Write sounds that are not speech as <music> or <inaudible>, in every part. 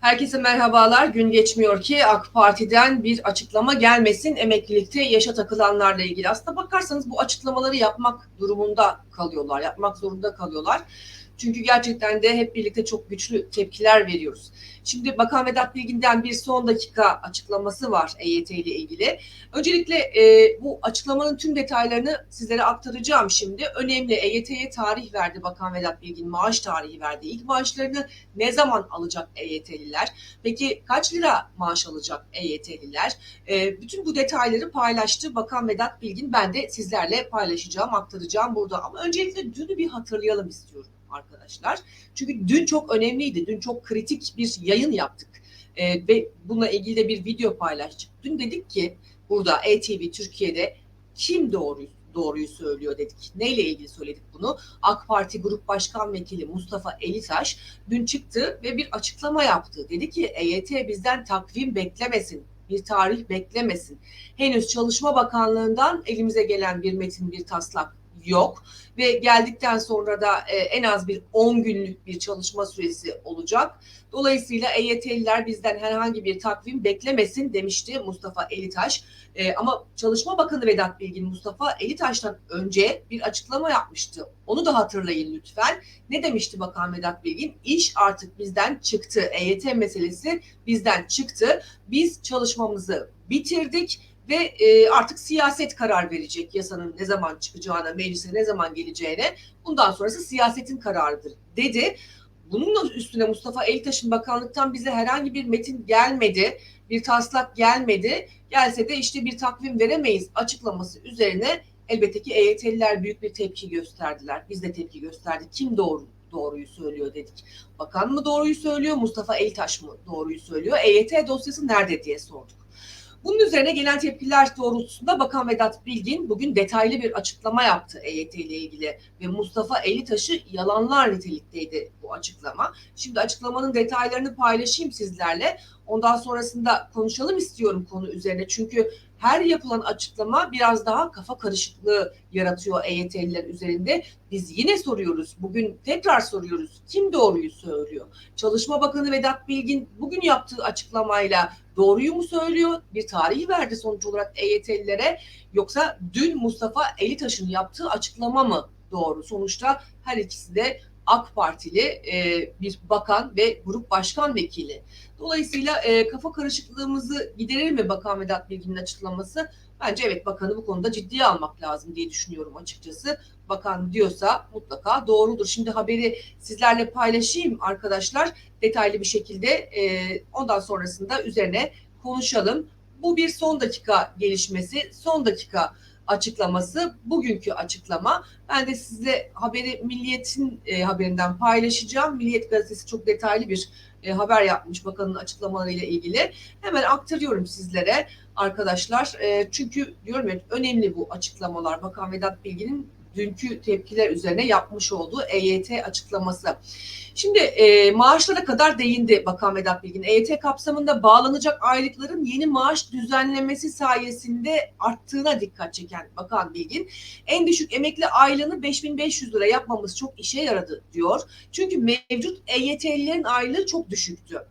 Herkese merhabalar. Gün geçmiyor ki AK Parti'den bir açıklama gelmesin emeklilikte yaşa takılanlarla ilgili. Aslında bakarsanız bu açıklamaları yapmak durumunda kalıyorlar, yapmak zorunda kalıyorlar. Çünkü gerçekten de hep birlikte çok güçlü tepkiler veriyoruz. Şimdi Bakan Vedat Bilgin'den bir son dakika açıklaması var EYT ile ilgili. Öncelikle e, bu açıklamanın tüm detaylarını sizlere aktaracağım şimdi. Önemli EYT'ye tarih verdi Bakan Vedat Bilgin, maaş tarihi verdi. İlk maaşlarını ne zaman alacak EYT'liler? Peki kaç lira maaş alacak EYT'liler? E, bütün bu detayları paylaştı Bakan Vedat Bilgin. Ben de sizlerle paylaşacağım, aktaracağım burada. Ama öncelikle dünü bir hatırlayalım istiyorum arkadaşlar. Çünkü dün çok önemliydi. Dün çok kritik bir yayın yaptık. E, ve bununla ilgili de bir video paylaştık. Dün dedik ki burada ETV Türkiye'de kim doğruyu doğruyu söylüyor dedik. Neyle ilgili söyledik bunu? AK Parti Grup Başkan Vekili Mustafa Elitaş dün çıktı ve bir açıklama yaptı. Dedi ki EYT bizden takvim beklemesin, bir tarih beklemesin. Henüz Çalışma Bakanlığı'ndan elimize gelen bir metin, bir taslak yok ve geldikten sonra da e, en az bir 10 günlük bir çalışma süresi olacak. Dolayısıyla EYT'liler bizden herhangi bir takvim beklemesin demişti Mustafa Elitaş. E, ama Çalışma Bakanı Vedat Bilgin Mustafa Elitaş'tan önce bir açıklama yapmıştı. Onu da hatırlayın lütfen. Ne demişti Bakan Vedat Bilgin? İş artık bizden çıktı. EYT meselesi bizden çıktı. Biz çalışmamızı bitirdik ve e, artık siyaset karar verecek yasanın ne zaman çıkacağına, meclise ne zaman geleceğine. Bundan sonrası siyasetin kararıdır dedi. Bunun üstüne Mustafa Eltaş'ın bakanlıktan bize herhangi bir metin gelmedi, bir taslak gelmedi. Gelse de işte bir takvim veremeyiz açıklaması üzerine elbette ki EYT'liler büyük bir tepki gösterdiler. Biz de tepki gösterdik. Kim doğru doğruyu söylüyor dedik. Bakan mı doğruyu söylüyor, Mustafa Eltaş mı doğruyu söylüyor? EYT dosyası nerede diye sorduk. Bunun üzerine gelen tepkiler doğrultusunda Bakan Vedat Bilgin bugün detaylı bir açıklama yaptı EYT ile ilgili ve Mustafa Elitaş'ı yalanlar nitelikteydi bu açıklama. Şimdi açıklamanın detaylarını paylaşayım sizlerle. Ondan sonrasında konuşalım istiyorum konu üzerine. Çünkü her yapılan açıklama biraz daha kafa karışıklığı yaratıyor EYT'liler üzerinde. Biz yine soruyoruz. Bugün tekrar soruyoruz. Kim doğruyu söylüyor? Çalışma Bakanı Vedat Bilgin bugün yaptığı açıklamayla doğruyu mu söylüyor? Bir tarihi verdi sonuç olarak EYT'lilere yoksa dün Mustafa Elitaş'ın yaptığı açıklama mı doğru? Sonuçta her ikisi de AK Partili e, bir bakan ve grup başkan vekili. Dolayısıyla e, kafa karışıklığımızı giderir mi Bakan Vedat Bilgin'in açıklaması? Bence evet bakanı bu konuda ciddiye almak lazım diye düşünüyorum açıkçası. Bakan diyorsa mutlaka doğrudur. Şimdi haberi sizlerle paylaşayım arkadaşlar detaylı bir şekilde. E, ondan sonrasında üzerine konuşalım. Bu bir son dakika gelişmesi, son dakika açıklaması, bugünkü açıklama. Ben de size haberi Milliyet'in e, haberinden paylaşacağım. Milliyet gazetesi çok detaylı bir e, haber yapmış bakanın açıklamalarıyla ilgili. Hemen aktarıyorum sizlere arkadaşlar. E, çünkü diyorum ya önemli bu açıklamalar. Bakan Vedat Bilgin'in dünkü tepkiler üzerine yapmış olduğu EYT açıklaması. Şimdi e, maaşlara kadar değindi Bakan Vedat Bilgin. EYT kapsamında bağlanacak aylıkların yeni maaş düzenlemesi sayesinde arttığına dikkat çeken Bakan Bilgin. En düşük emekli aylığını 5500 lira yapmamız çok işe yaradı diyor. Çünkü mevcut EYT'lilerin aylığı çok düşüktü.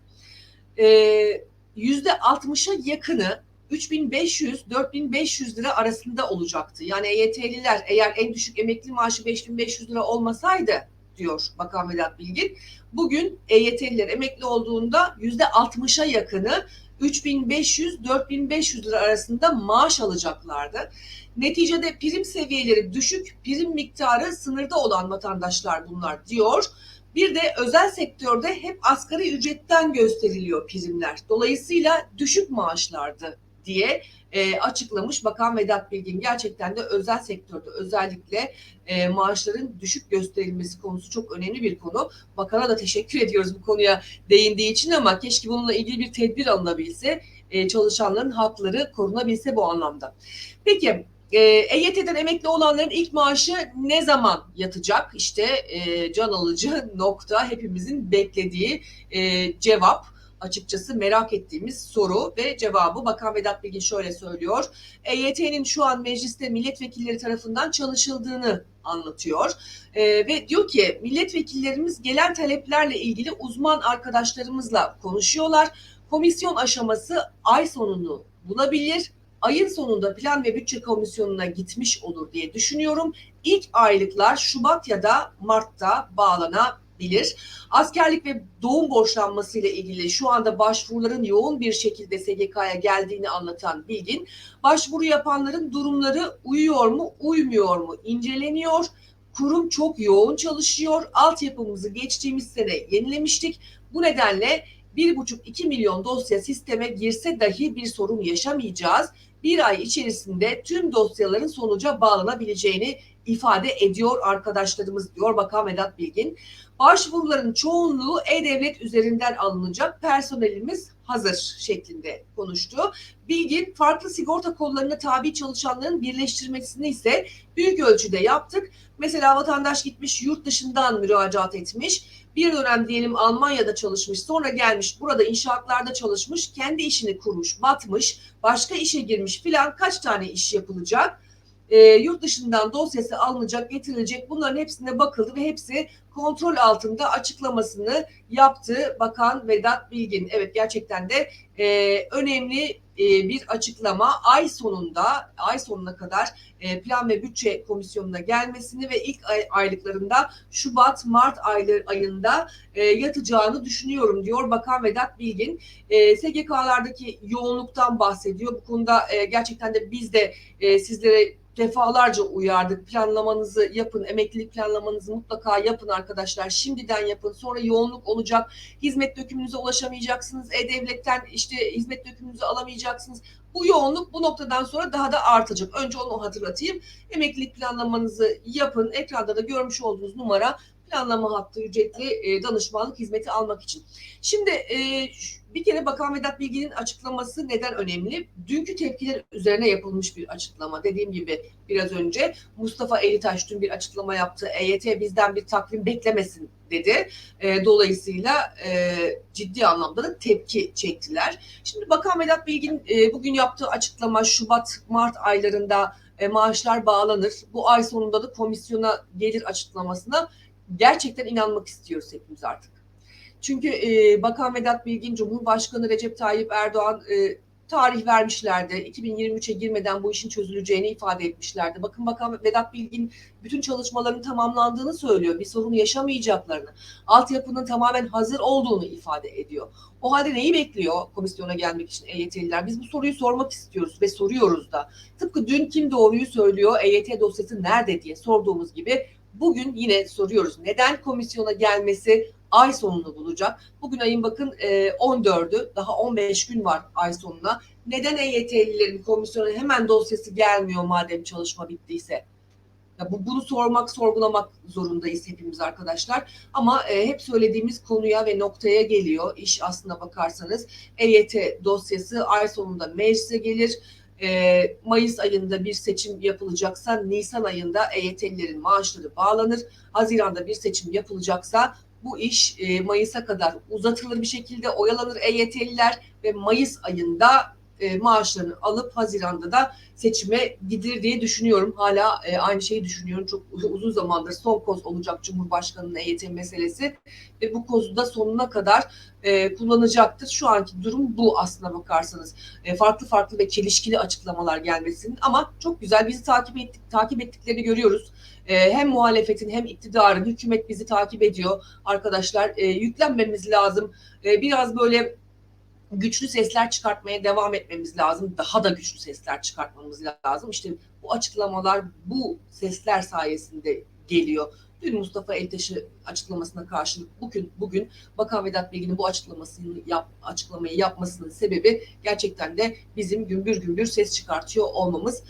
%60'a yakını 3500-4500 lira arasında olacaktı. Yani EYT'liler eğer en düşük emekli maaşı 5500 lira olmasaydı diyor Bakan Vedat Bilgin. Bugün EYT'liler emekli olduğunda %60'a yakını 3500-4500 lira arasında maaş alacaklardı. Neticede prim seviyeleri düşük, prim miktarı sınırda olan vatandaşlar bunlar diyor. Bir de özel sektörde hep asgari ücretten gösteriliyor primler. Dolayısıyla düşük maaşlardı diye e, açıklamış Bakan Vedat Bilgin. Gerçekten de özel sektörde özellikle e, maaşların düşük gösterilmesi konusu çok önemli bir konu. Bakana da teşekkür ediyoruz bu konuya değindiği için ama keşke bununla ilgili bir tedbir alınabilse, e, çalışanların hakları korunabilse bu anlamda. Peki e, EYT'den emekli olanların ilk maaşı ne zaman yatacak? İşte e, can alıcı <laughs> nokta hepimizin beklediği e, cevap. Açıkçası merak ettiğimiz soru ve cevabı Bakan Vedat Bilgin şöyle söylüyor. EYT'nin şu an mecliste milletvekilleri tarafından çalışıldığını anlatıyor. Ee, ve diyor ki milletvekillerimiz gelen taleplerle ilgili uzman arkadaşlarımızla konuşuyorlar. Komisyon aşaması ay sonunu bulabilir. Ayın sonunda plan ve bütçe komisyonuna gitmiş olur diye düşünüyorum. İlk aylıklar Şubat ya da Mart'ta bağlanabilir. Askerlik ve doğum borçlanması ile ilgili şu anda başvuruların yoğun bir şekilde SGK'ya geldiğini anlatan Bilgin, başvuru yapanların durumları uyuyor mu, uymuyor mu inceleniyor. Kurum çok yoğun çalışıyor. Altyapımızı geçtiğimiz sene yenilemiştik. Bu nedenle 1,5-2 milyon dosya sisteme girse dahi bir sorun yaşamayacağız. Bir ay içerisinde tüm dosyaların sonuca bağlanabileceğini ifade ediyor arkadaşlarımız diyor Bakan Vedat Bilgin. Başvuruların çoğunluğu e-devlet üzerinden alınacak personelimiz hazır şeklinde konuştu. Bilgin farklı sigorta kollarına tabi çalışanların birleştirmesini ise büyük ölçüde yaptık. Mesela vatandaş gitmiş yurt dışından müracaat etmiş. Bir dönem diyelim Almanya'da çalışmış, sonra gelmiş burada inşaatlarda çalışmış, kendi işini kurmuş, batmış, başka işe girmiş filan kaç tane iş yapılacak? E, yurt dışından dosyası alınacak, getirilecek bunların hepsine bakıldı ve hepsi kontrol altında açıklamasını yaptı Bakan Vedat Bilgin. Evet gerçekten de e, önemli e, bir açıklama ay sonunda ay sonuna kadar e, plan ve bütçe komisyonuna gelmesini ve ilk ay, aylıklarında Şubat Mart ayları ayında e, yatacağını düşünüyorum diyor Bakan Vedat Bilgin. E, SGK'lardaki yoğunluktan bahsediyor. Bu konuda e, gerçekten de biz de e, sizlere defalarca uyardık. Planlamanızı yapın, emeklilik planlamanızı mutlaka yapın arkadaşlar. Şimdiden yapın. Sonra yoğunluk olacak. Hizmet dökümünüze ulaşamayacaksınız. E-Devlet'ten işte hizmet dökümünüzü alamayacaksınız. Bu yoğunluk bu noktadan sonra daha da artacak. Önce onu hatırlatayım. Emeklilik planlamanızı yapın. Ekranda da görmüş olduğunuz numara planlama hattı ücretli e, danışmanlık hizmeti almak için. Şimdi e, bir kere Bakan Vedat Bilgin'in açıklaması neden önemli? Dünkü tepkiler üzerine yapılmış bir açıklama. Dediğim gibi biraz önce Mustafa Elitaş dün bir açıklama yaptı. EYT bizden bir takvim beklemesin dedi. E, dolayısıyla e, ciddi anlamda da tepki çektiler. Şimdi Bakan Vedat Bilgin e, bugün yaptığı açıklama Şubat-Mart aylarında e, maaşlar bağlanır. Bu ay sonunda da komisyona gelir açıklamasına gerçekten inanmak istiyoruz hepimiz artık. Çünkü e, Bakan Vedat Bilgin, Cumhurbaşkanı Recep Tayyip Erdoğan e, tarih vermişlerdi. 2023'e girmeden bu işin çözüleceğini ifade etmişlerdi. Bakın Bakan Vedat Bilgin bütün çalışmaların tamamlandığını söylüyor. Bir sorun yaşamayacaklarını, altyapının tamamen hazır olduğunu ifade ediyor. O halde neyi bekliyor komisyona gelmek için EYT'liler? Biz bu soruyu sormak istiyoruz ve soruyoruz da. Tıpkı dün kim doğruyu söylüyor, EYT dosyası nerede diye sorduğumuz gibi bugün yine soruyoruz. Neden komisyona gelmesi ay sonunu bulacak? Bugün ayın bakın 14'ü daha 15 gün var ay sonuna. Neden EYT'lilerin komisyona hemen dosyası gelmiyor madem çalışma bittiyse? Ya bu, bunu sormak, sorgulamak zorundayız hepimiz arkadaşlar. Ama e, hep söylediğimiz konuya ve noktaya geliyor. İş aslına bakarsanız EYT dosyası ay sonunda meclise gelir e, Mayıs ayında bir seçim yapılacaksa Nisan ayında EYT'lilerin maaşları bağlanır. Haziran'da bir seçim yapılacaksa bu iş e, Mayıs'a kadar uzatılır bir şekilde oyalanır EYT'liler ve Mayıs ayında e, maaşlarını alıp Haziran'da da seçime gidilir diye düşünüyorum. Hala e, aynı şeyi düşünüyorum. Çok uzun zamandır son koz olacak Cumhurbaşkanı'nın EYT meselesi ve bu kozu da sonuna kadar e, kullanacaktır. Şu anki durum bu aslına bakarsanız. E, farklı farklı ve çelişkili açıklamalar gelmesin ama çok güzel bizi takip ettik takip ettiklerini görüyoruz. E, hem muhalefetin hem iktidarın hükümet bizi takip ediyor arkadaşlar. E, yüklenmemiz lazım. E, biraz böyle güçlü sesler çıkartmaya devam etmemiz lazım. Daha da güçlü sesler çıkartmamız lazım. İşte bu açıklamalar bu sesler sayesinde geliyor. Dün Mustafa Eltaş'ı açıklamasına karşılık bugün bugün Bakan Vedat Bilgin'in bu açıklamasını yap, açıklamayı yapmasının sebebi gerçekten de bizim gümbür gümbür ses çıkartıyor olmamız.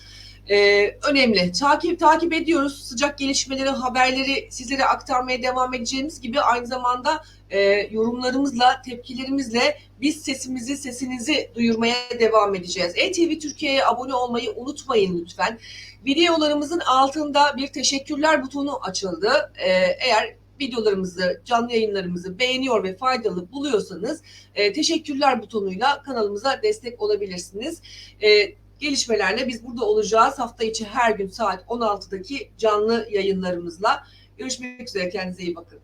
Ee, önemli. Takip takip ediyoruz. Sıcak gelişmeleri, haberleri sizlere aktarmaya devam edeceğimiz gibi aynı zamanda e, yorumlarımızla, tepkilerimizle biz sesimizi, sesinizi duyurmaya devam edeceğiz. ETV Türkiye'ye abone olmayı unutmayın lütfen. Videolarımızın altında bir teşekkürler butonu açıldı. Ee, eğer videolarımızı, canlı yayınlarımızı beğeniyor ve faydalı buluyorsanız e, teşekkürler butonuyla kanalımıza destek olabilirsiniz. E, gelişmelerle biz burada olacağız. Hafta içi her gün saat 16'daki canlı yayınlarımızla. Görüşmek üzere. Kendinize iyi bakın.